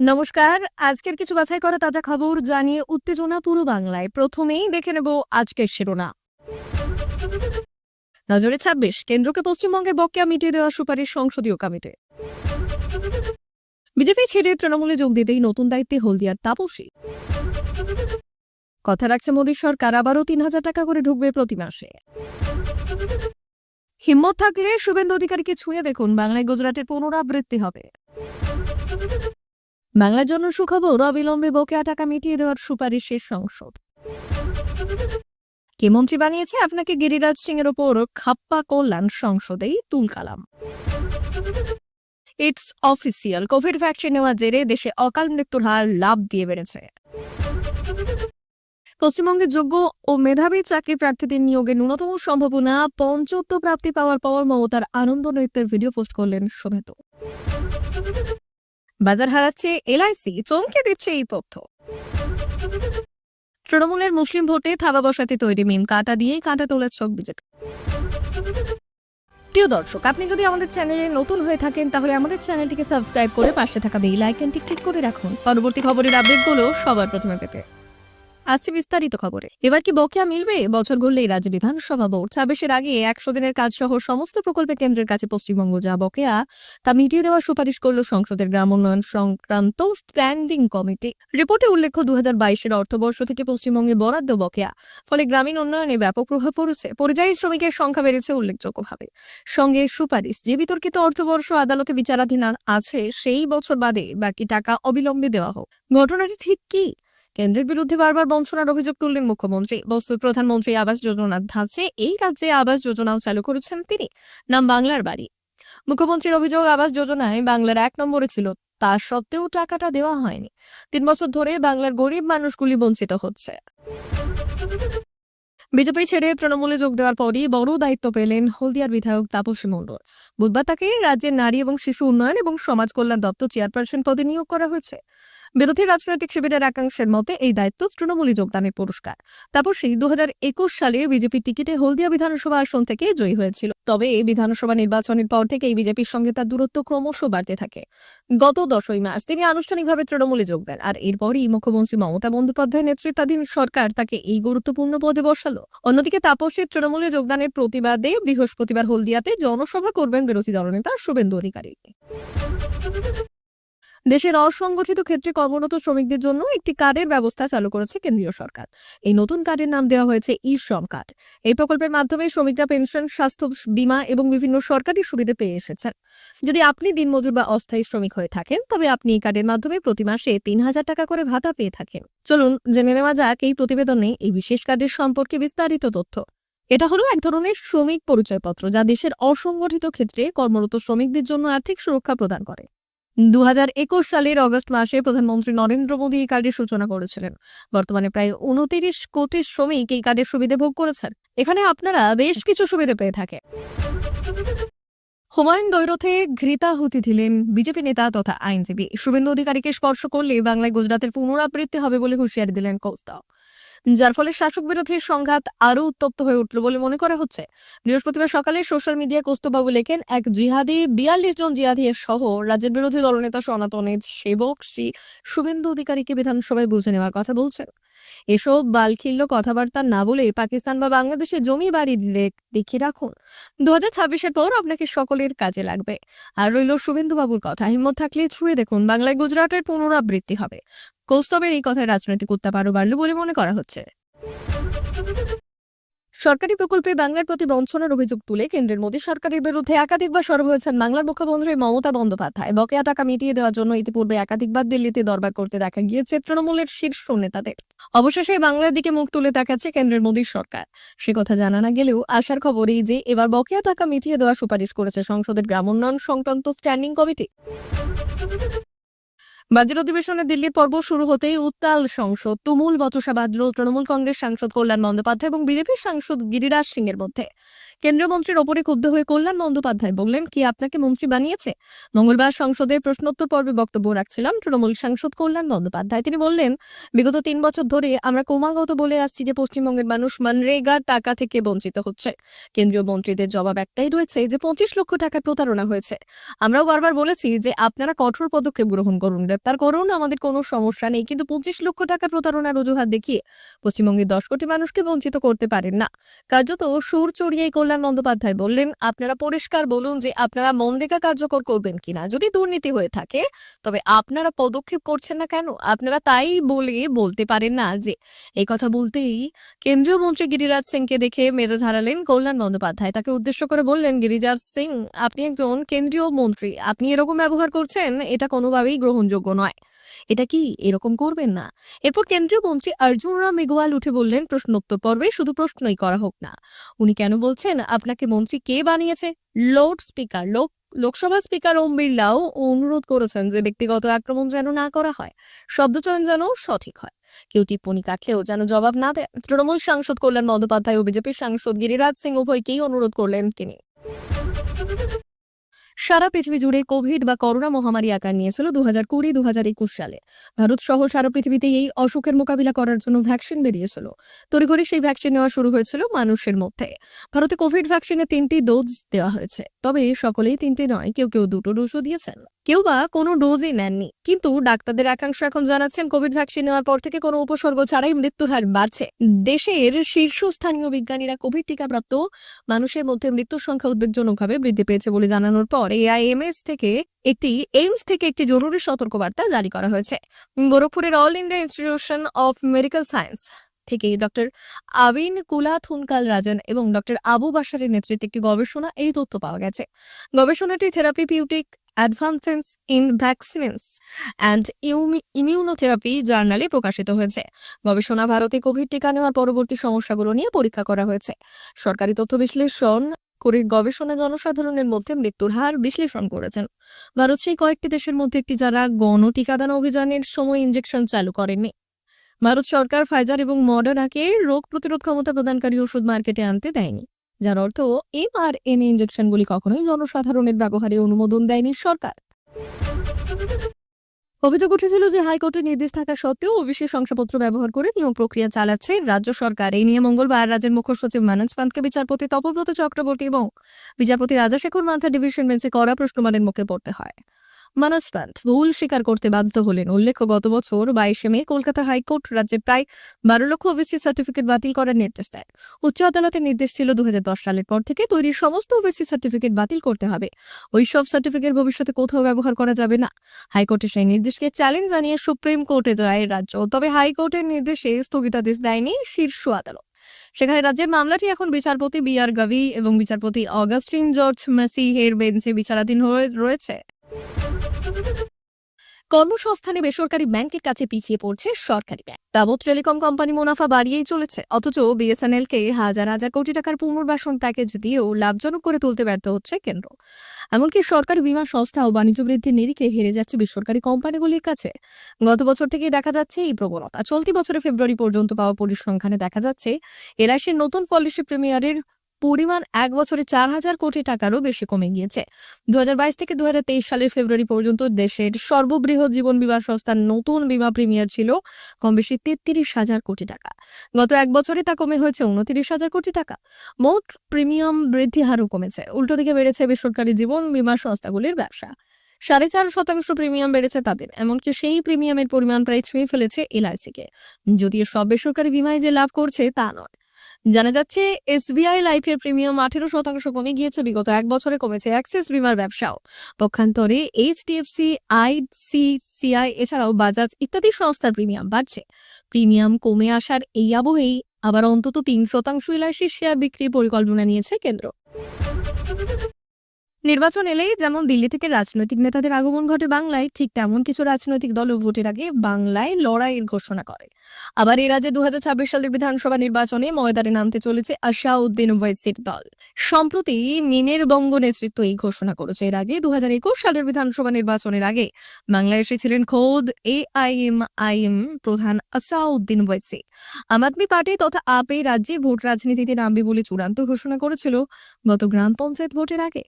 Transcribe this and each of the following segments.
নমস্কার, আজকের কিছু বাছাই করা তাজা খবর জানিয়ে উত্তেজনা পুরো বাংলায়। প্রথমেই দেখে নেব আজকের শিরোনাম। নজরে ছাব্বিশ, কেন্দ্রকে পশ্চিমবঙ্গের বকেয়া মিটিয়ে দেওয়ার সুপারিশ সংসদীয় কমিটি। বিজেপি ছেড়ে তৃণমূলে যোগ দিতেই নতুন দায়িত্বে হলদিয়ার তাপসী। কথা রাখছে মোদীর সরকার, আবারও তিন হাজার টাকা করে ঢুকবে প্রতি মাসে। হিম্মত থাকলে শুভেন্দু অধিকারীকে ছুঁয়ে দেখুন, বাংলায় গুজরাটের পুনরাবৃত্তি হবে। বাংলার জন্য সুখবর, অবিলম্বে বকেয়া টাকা মিটিয়ে দেওয়ার সুপারিশের সংসদ। কে মন্ত্রী বানিয়েছে? আপনাকে গিরিরাজ সিং এর ওপর খাপ্পা কল্যাণ সংসদেই তুলকালাম ইটস অফিসিয়াল কোভিড ভ্যাকসিন নেওয়ার জেরে দেশে অকাল মৃত্যুর হার লাভ দিয়ে বেড়েছে। পশ্চিমবঙ্গের যোগ্য ও মেধাবী চাকরি প্রার্থীদের নিয়োগে ন্যূনতম সম্ভাবনা পঞ্চত্ব প্রাপ্তি পাওয়ার পর মমতার আনন্দ নৃত্যের ভিডিও পোস্ট করলেন শোভেতু বাজার হারাচ্ছে, এলআইসি চমকে দিচ্ছে এই তথ্য। তৃণমূলের মুসলিম ভোটে থাবা বসাতে তৈরি মিম, কাটা দিয়েই কাটা তোলার ছক বিজেপি। প্রিয় দর্শক, আপনি যদি আমাদের চ্যানেলে নতুন হয়ে থাকেন, তাহলে আমাদের চ্যানেলটিকে সাবস্ক্রাইব করে পাশে থাকা বেল আইকনটি ক্লিক করে রাখুন। পরবর্তী খবরের আপডেটগুলো সবার প্রথমে পেতে। আসছে বিস্তারিত খবরে। এবার কি বকেয়া মিলবে? বছর ঘুরলেই রাজ্য বিধানসভা ভোট। ছাব্বিশের আগে একশো দিনের কাজ সহ সমস্ত প্রকল্পে কেন্দ্রের কাছে পশ্চিমবঙ্গ যা বকেয়া, তা মিটিয়ে দেওয়ার সুপারিশ করল সংসদের গ্রাম উন্নয়ন সংক্রান্ত স্ট্যান্ডিং কমিটি। রিপোর্টে উল্লেখ্য দু হাজার বাইশের অর্থবর্ষ থেকে পশ্চিমবঙ্গে বরাদ্দ বকেয়া, ফলে গ্রামীণ উন্নয়নে ব্যাপক প্রভাব পড়েছে। পরিযায়ী শ্রমিকের সংখ্যা বেড়েছে উল্লেখযোগ্যভাবে। সঙ্গে সুপারিশ, যে বিতর্কিত অর্থবর্ষ আদালতে বিচারাধীন আছে, সেই বছর বাদে বাকি টাকা অবিলম্বে দেওয়া হোক। ঘটনাটি ঠিক কি? কেন্দ্রের বিরুদ্ধে বারবার বঞ্চনার অভিযোগ তুললেন মুখ্যমন্ত্রী। বস্তু প্রধানমন্ত্রী আবাস যোজনার ধাঁচে এই রাজ্যে আবাস যোজনাও চালু করেছেন তিনি। নাম বাংলার বাড়ি। মুখ্যমন্ত্রীর অভিযোগ, আবাস যোজনায় বাংলার এক নম্বরে ছিল। তা সত্ত্বেও টাকাটা দেওয়া হয়নি। তিন বছর ধরে বাংলার গরিব মানুষগুলি বঞ্চিত হচ্ছে। বিজেপি ছেড়ে তৃণমূলে যোগ দেওয়ার পরই বড় দায়িত্ব পেলেন হলদিয়ার বিধায়ক তাপসী মণ্ডল। বুধবার তাকে রাজ্যের নারী এবং শিশু উন্নয়ন এবং সমাজ কল্যাণ দপ্তর চেয়ারপারসন পদে নিয়োগ করা হয়েছে। বিরোধী রাজনৈতিক শিবিরের একাংশের মতে, এই দায়িত্ব তৃণমূলী যোগদানের পুরস্কার। তারপর তাপসী দু সালে বিজেপির টিকিটে হলদিয়া বিধানসভা আসন থেকে জয়ী হয়েছিল। তবে এই বিধানসভা নির্বাচনের পর থেকেই বিজেপির সঙ্গে তার দূরত্ব ক্রমশ বাড়তে থাকে। গত দশই মাস তিনি আনুষ্ঠানিকভাবে তৃণমূলে যোগ দেন। আর এরপরই মুখ্যমন্ত্রী মমতা বন্দ্যোপাধ্যায় নেতৃত্বাধীন সরকার তাকে এই গুরুত্বপূর্ণ পদে বসালো। অন্যদিকে তাপসীর তৃণমূলে যোগদানের প্রতিবাদে বৃহস্পতিবার হলদিয়াতে জনসভা করবেন বিরোধী দলনেতা শুভেন্দু অধিকারী। দেশের অসংগঠিত ক্ষেত্রে কর্মরত শ্রমিকদের জন্য একটি কার্ডের ব্যবস্থা চালু করেছে কেন্দ্রীয় সরকার। এই নতুন কার্ডের নাম দেওয়া হয়েছে ই শ্রম কার্ড। এই প্রকল্পের মাধ্যমে শ্রমিকরা পেনশন, স্বাস্থ্য বীমা এবং বিভিন্ন সরকারি সুবিধা পেয়ে এসেছেন। যদি আপনি দিনমজুর বা অস্থায়ী শ্রমিক হয়ে থাকেন, তবে আপনি এই কার্ডের মাধ্যমে প্রতি মাসে তিন হাজার টাকা করে ভাতা পেয়ে থাকেন। চলুন জেনে নেওয়া যাক এই প্রতিবেদনে এই বিশেষ কার্ডের সম্পর্কে বিস্তারিত তথ্য। এটা হলো এক ধরনের শ্রমিক পরিচয়পত্র যা দেশের অসংগঠিত ক্ষেত্রে কর্মরত শ্রমিকদের জন্য আর্থিক সুরক্ষা প্রদান করে। দু হাজার একুশ সালের অগস্ট মাসে প্রধানমন্ত্রী নরেন্দ্র মোদী এই কার্ডের সূচনা করেছিলেন। বর্তমানে প্রায় উনতিরিশ কোটি শ্রমিক এই কার্ডের সুবিধা ভোগ করেছেন। এখানে আপনারা বেশ কিছু সুবিধা পেয়ে থাকে হুমায়ুন দৈরথে ঘৃতাহুতি দিলেন বিজেপি নেতা তথা আইনজীবী। শুভেন্দু অধিকারীকে স্পর্শ করলে বাংলায় গুজরাতের পুনরাবৃত্তি হবে বলে হুঁশিয়ারি দিলেন কৌস্তাও যার ফলে শাসক বিরোধী সংঘাত আরও উত্তপ্ত হয়ে উঠল বলে মনে করা হচ্ছে। বৃহস্পতিবার সকালে সোশ্যাল মিডিয়া কৌস্তবাবু লেখেন, এক জিহাদি, বিয়াল্লিশ জন জিহাদি সহ রাজ্যের বিরোধী দলনেতা সনাতনের সেবক শ্রী শুভেন্দু অধিকারীকে বিধানসভায় বুঝে নেওয়ার কথা বলছেন। এসব বালখিল্য কথাবার্তা না বলে পাকিস্তান বা বাংলাদেশে জমি বাড়ি দিলে দেখিয়ে রাখুন। দু হাজার ছাব্বিশের পর আপনাকে সকলের কাজে লাগবে। আর রইল শুভেন্দু বাবুর কথা। হিম্মত থাকলে ছুঁয়ে দেখুন, বাংলায় গুজরাটের পুনরাবৃত্তি হবে। কৌস্তবের এই কথায় রাজনৈতিক উত্তাপ আরও বাড়ল বলে মনে করা হচ্ছে। সরকারি প্রকল্পে বাংলার প্রতি বঞ্চনার অভিযোগ তুলে কেন্দ্রের মোদী সরকারের বিরুদ্ধে একাধিকবার সরব হয়েছেন বাংলার মুখ্যমন্ত্রী মমতা বন্দ্যোপাধ্যায়। বকেয়া টাকা মিটিয়ে দেওয়ার জন্য ইতিপূর্বে একাধিকবার দিল্লিতে দরবার করতে দেখা গিয়েছে তৃণমূলের শীর্ষ নেতাদের। অবশেষে বাংলার দিকে মুখ তুলে তাকাচ্ছে কেন্দ্রের মোদীর সরকার। সে কথা জানা না গেলেও আশার খবর এই যে এবার বকেয়া টাকা মিটিয়ে দেওয়ার সুপারিশ করেছে সংসদের গ্রামোন্নয়ন সংক্রান্ত স্ট্যান্ডিং কমিটি। বাজেট অধিবেশনে দিল্লির পর্ব শুরু হতেই উত্তাল সংসদ। তুমুল বচসা বাঁধল তৃণমূল কংগ্রেস সাংসদ কল্যাণ বন্দ্যোপাধ্যায় এবং বিজেপির সাংসদ গিরিরাজ সিং এর মধ্যে। কেন্দ্রীয় মন্ত্রীর ওপরে ক্ষুব্ধ হয়ে কল্যাণ বন্দ্যোপাধ্যায় বললেন, কি আপনাকে মন্ত্রী বানিয়েছে? মঙ্গলবার সংসদে প্রশ্নোত্তর পর্বে বক্তব্য রাখছিলাম তৃণমূল সাংসদ কল্যাণ বন্দ্যোপাধ্যায়। তিনি বললেন, বিগত তিন বছর ধরে আমরা ক্রমাগত বলে আসছি যে পশ্চিমবঙ্গের মানুষ মনরেগার টাকা থেকে বঞ্চিত হচ্ছে। কেন্দ্রীয় মন্ত্রীদের জবাব একটাই রয়েছে যে পঁচিশ লক্ষ টাকার প্রতারণা হয়েছে। আমরাও বারবার বলেছি যে আপনারা কঠোর পদক্ষেপ গ্রহণ করুন গ্রেপ্তার করুন, আমাদের কোনো সমস্যা নেই। কিন্তু পঁচিশ লক্ষ টাকা প্রতারণার অজুহাত দেখিয়ে পশ্চিমবঙ্গের দশ কোটি মানুষকে বঞ্চিত করতে পারেন না। কার্যত সুর চড়িয়ে কল্যাণ বন্দ্যোপাধ্যায় বললেন, আপনারা পরিষ্কার বলুন যে আপনারা মনরেগা কার্যকর করবেন কিনা। যদি দুর্নীতি হয়ে থাকে, তবে আপনারা পদক্ষেপ করছেন না কেন? আপনারা তাই বলে বলতে পারেন না যে। এই কথা বলতেই কেন্দ্রীয় মন্ত্রী গিরিরাজ সিংকে দেখে মেজাজ হারালেন কল্যাণ বন্দ্যোপাধ্যায়। তাকে উদ্দেশ্য করে বললেন, গিরিরাজ সিং, আপনি একজন কেন্দ্রীয় মন্ত্রী। আপনি এরকম ব্যবহার করছেন, এটা কোনোভাবেই গ্রহণযোগ্য নয়। এটা কি এরকম করবেন না? এরপর কেন্দ্রীয় মন্ত্রী অর্জুন রাম মেঘওয়াল উঠে বললেন, প্রশ্নোত্তর পর্বে শুধু প্রশ্নই করা হোক না। উনি কেন বলছেন, আপনাকে মন্ত্রী কে বানিয়েছে? লোড স্পিকার, লোক, লোকসভা স্পিকার ওম বিড়লাও অনুরোধ করেছেন যে ব্যক্তিগত আক্রমণ যেন না করা হয় শব্দচয়ন যেন সঠিক হয়। কেউ টিপ্পনি কাটলেও যেন জবাব না দেয় তৃণমূল সাংসদ কল্যাণ বন্দ্যোপাধ্যায় ও বিজেপির সাংসদ গিরিরাজ সিং উভয়কেই অনুরোধ করলেন তিনি। সারা পৃথিবী জুড়ে কোভিড বা করোনা মহামারী আকার নিয়েছিল দু হাজার কুড়ি দু হাজার একুশ সালে। ভারত সহ সারা পৃথিবীতে এই অসুখের মোকাবিলা করার জন্য ভ্যাকসিন বেরিয়েছিল। তড়িঘড়ি সেই ভ্যাকসিন নেওয়া শুরু হয়েছিল মানুষের মধ্যে। ভারতে কোভিড ভ্যাকসিনে তিনটি ডোজ দেওয়া হয়েছে। তবে সকলেই তিনটি নয়, কেউ কেউ দুটো ডোজও দিয়েছেন। কেউ বা কোনো ডোজই নেননি। কিন্তু ডাক্তারদের একাংশ এখন জানাচ্ছেন, কোভিড ভ্যাকসিন নেওয়ার পর থেকে কোনো উপসর্গ ছাড়াই মৃত্যুর হার বাড়ছে। দেশের শীর্ষস্থানীয় বিজ্ঞানীরা কোভিড টিকাপ্রাপ্ত মানুষের মধ্যে মৃত্যুর সংখ্যা উদ্বেগজনকভাবে বৃদ্ধি পেয়েছে বলে জানানোর পর এআইএমএস থেকে একটি এইমস থেকে একটি জরুরি সতর্কবার্তা জারি করা হয়েছে। গোরখপুরের All India Institution of Medical Science থেকে ডক্টর আবিন কুলা থুনকাল রাজন এবং ডক্টর আবু বাসারের নেতৃত্বে একটি গবেষণা এই তথ্য পাওয়া গেছে। গবেষণাটি therapeutic advances in vaccines and immunotherapy জার্নালে প্রকাশিত হয়েছে। গবেষণা ভারতে কোভিড টিকা নেওয়ার পরবর্তী সমস্যাগুলো নিয়ে পরীক্ষা করা হয়েছে। সরকারি তথ্য বিশ্লেষণ করে গবেষণা জনসাধারণের মধ্যে মৃত্যুর হার বিশ্লেষণ করেছেন। ভারত সেই কয়েকটি দেশের মধ্যে একটি যারা গণ টিকাদান অভিযানের সময় ইনজেকশন চালু করেনি ভারত সরকার, ফাইজার এবং মডার্নাকে রোগ প্রতিরোধ ক্ষমতা প্রদানকারী ওষুধ মার্কেটে আনতে দেয়নি। যার অর্থ এম আর এন ইনজেকশনগুলি কখনোই জনসাধারণের ব্যবহারে অনুমোদন দেয়নি সরকার। অভিযোগ উঠেছিল যে হাইকোর্টের নির্দেশ থাকা সত্ত্বেও ওবিসি শংসাপত্র ব্যবহার করে নিয়োগ প্রক্রিয়া চালাচ্ছে রাজ্য সরকার। এই নিয়ে মঙ্গলবার রাজ্যের মুখ্য সচিব মানজ পান্তকে বিচারপতি তপব্রত চক্রবর্তী এবং বিচারপতি রাজাশেখর মান্থা ডিভিশন বেঞ্চে কড়া প্রশ্নমানের মুখে পড়তে হয়। মানস ভুল স্বীকার করতে বাধ্য হলেন। উল্লেখ্য, গত বছর বাইশে মে কলকাতা হাইকোর্ট রাজ্যে প্রায় বারো লক্ষ ওবিসি সার্টিফিকেট বাতিল করার নির্দেশ দেয়। উচ্চ আদালতের নির্দেশ ছিল দুহাজার দশ সালের পর থেকে তৈরি সমস্ত ওবিসি সার্টিফিকেট বাতিল করতে হবে। ওই সব সার্টিফিকেট ভবিষ্যতে কোথাও ব্যবহার করা যাবে না। হাইকোর্টের সেই নির্দেশকে চ্যালেঞ্জ জানিয়ে সুপ্রিম কোর্টে যায় রাজ্য। তবে হাইকোর্টের নির্দেশে স্থগিতাদেশ দেয়নি শীর্ষ আদালত। সেখানে রাজ্যের মামলাটি এখন বিচারপতি বি আর গাভি এবং বিচারপতি অগাস্টিন জর্জ মেসি মেসিহের বেঞ্চে বিচারাধীন রয়েছে। কর্মসংস্থানে বেসরকারি ব্যাংকের কাছে পিছিয়ে পড়ছে সরকারি ব্যাংক। তাবৎ টেলিকম কোম্পানি মুনাফা বাড়িয়েই চলেছে। অথচ বিএসএনএল কে হাজার হাজার কোটি টাকার পুনর্বাসন প্যাকেজ দিয়েও লাভজনক করে তুলতে ব্যর্থ হচ্ছে কেন্দ্র। এমনকি সরকারি বীমা সংস্থা ও বাণিজ্য বৃদ্ধির নিরিখে হেরে যাচ্ছে বেসরকারি কোম্পানিগুলির কাছে। গত বছর থেকেই দেখা যাচ্ছে এই প্রবণতা। চলতি বছরে ফেব্রুয়ারি পর্যন্ত পাওয়া পরিসংখ্যানে দেখা যাচ্ছে এলআইসির নতুন পলিসি প্রিমিয়ারের পরিমাণ এক বছরে চার হাজার কোটি টাকারও বেশি কমে গিয়েছে। দু হাজার বাইশ থেকে দুহাজার তেইশ সালের ফেব্রুয়ারি পর্যন্ত দেশের সর্ববৃহৎ জীবন বিমা সংস্থার নতুন বিমা প্রিমিয়ার ছিল কম বেশি তেত্রিশ হাজার কোটি টাকা। গত এক বছরে তা কমে হয়েছে উনত্রিশ হাজার কোটি টাকা। মোট প্রিমিয়াম বৃদ্ধি হারও কমেছে। উল্টো দিকে বেড়েছে বেসরকারি জীবন বিমা সংস্থাগুলির ব্যবসা। সাড়ে চার শতাংশ প্রিমিয়াম বেড়েছে তাদের, এমনকি সেই প্রিমিয়ামের পরিমাণ প্রায় ছুঁয়ে ফেলেছে এলআইসিকে। যদিও সব বেসরকারি বিমায় যে লাভ করছে তা নয়। জানা যাচ্ছে, এসবিআই লাইফের প্রিমিয়াম আঠেরো শতাংশ কমে গিয়েছে, বিগত এক বছরে কমেছে অ্যাক্সিস বিমার ব্যবসাও। পক্ষান্তরে এইচডিএফসি আইসিসিআই এছাড়াও বাজাজ ইত্যাদি সংস্থার প্রিমিয়াম বাড়ছে। প্রিমিয়াম কমে আসার এই আবহেই আবার অন্তত তিন শতাংশ এলআইসির শেয়ার বিক্রির পরিকল্পনা নিয়েছে কেন্দ্র। নির্বাচন এলেই যেমন দিল্লি থেকে রাজনৈতিক নেতাদের আগমন ঘটে বাংলায়, ঠিক তেমন কিছু রাজনৈতিক দল ভোটের আগে বাংলায় লড়াইয়ের ঘোষণা করে। আবার এই রাজ্যে দু সালের বিধানসভা নির্বাচনে ময়দানে নামতে চলেছে আশাউদ্দিন ওয়াইসির দল। সম্প্রতি মিনের বঙ্গ নেতৃত্ব এই ঘোষণা করেছে। এর আগে দু সালের বিধানসভা নির্বাচনের আগে বাংলায় এসেছিলেন খোদ A I M I M প্রধান আসাউদ্দিন ওয়াইসি আম আদমি পার্টি তথা আপ এই রাজ্যে ভোট রাজনীতিতে নামবে বলে চূড়ান্ত ঘোষণা করেছিল গত গ্রাম পঞ্চায়েত ভোটের আগে।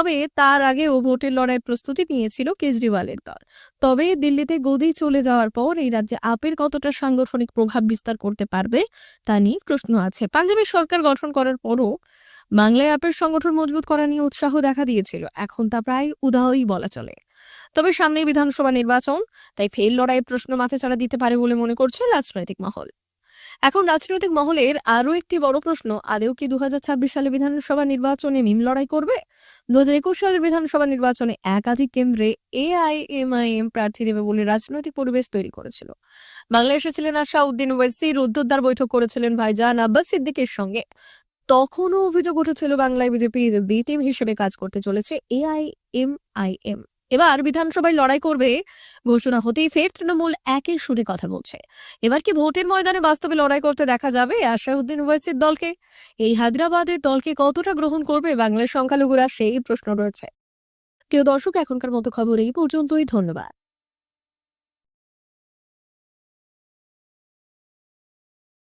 তবে তার আগেও ভোটের লড়াই প্রস্তুতি নিয়েছিল কেজরিওয়ালের দল। তবে দিল্লিতে গদি চলে যাওয়ার পর এই রাজ্যে আপের কতটা সাংগঠনিক প্রভাব বিস্তার করতে পারবে তা নিয়ে প্রশ্ন আছে। পাঞ্জাবের সরকার গঠন করার পরও বাংলায় আপের সংগঠন মজবুত করা নিয়ে উৎসাহ দেখা দিয়েছিল। এখন তা প্রায় উদাহই বলা চলে। তবে সামনেই বিধানসভা নির্বাচন, তাই ফের লড়াইয়ের প্রশ্ন মাথা ছাড়া দিতে পারে বলে মনে করছে রাজনৈতিক মহল। এখন রাজনৈতিক মহলের আরও একটি বড় প্রশ্ন আদেও কি দু হাজার ছাব্বিশ সালে বিধানসভা নির্বাচনে মিম লড়াই করবে? দু হাজার একুশ সালের বিধানসভা নির্বাচনে একাধিক কেন্দ্রে এআইএমআইএম প্রার্থী দেবে বলে রাজনৈতিক পরিবেশ তৈরি করেছিল। বাংলায় এসেছিলেন আশাউদ্দিন ওয়েসি রুদ্ধদ্বার বৈঠক করেছিলেন ভাইজান আব্বাস সিদ্দিকের সঙ্গে। তখনও অভিযোগ উঠেছিল, বাংলায় বিজেপির বি টিম হিসেবে কাজ করতে চলেছে এআইএমআইএম এবার বিধানসভায় লড়াই করবে ঘোষণা হতেই ফের তৃণমূল একই সুরে কথা বলছে। এবার কি ভোটের ময়দানে বাস্তবে লড়াই করতে দেখা যাবে আশাউদ্দিন ওয়াইসির দলকে? এই হায়দ্রাবাদের দলকে কতটা গ্রহণ করবে বাংলার সংখ্যালঘুরা সেই প্রশ্ন রয়েছে। কেউ দর্শক, এখনকার মতো খবর এই পর্যন্তই। ধন্যবাদ।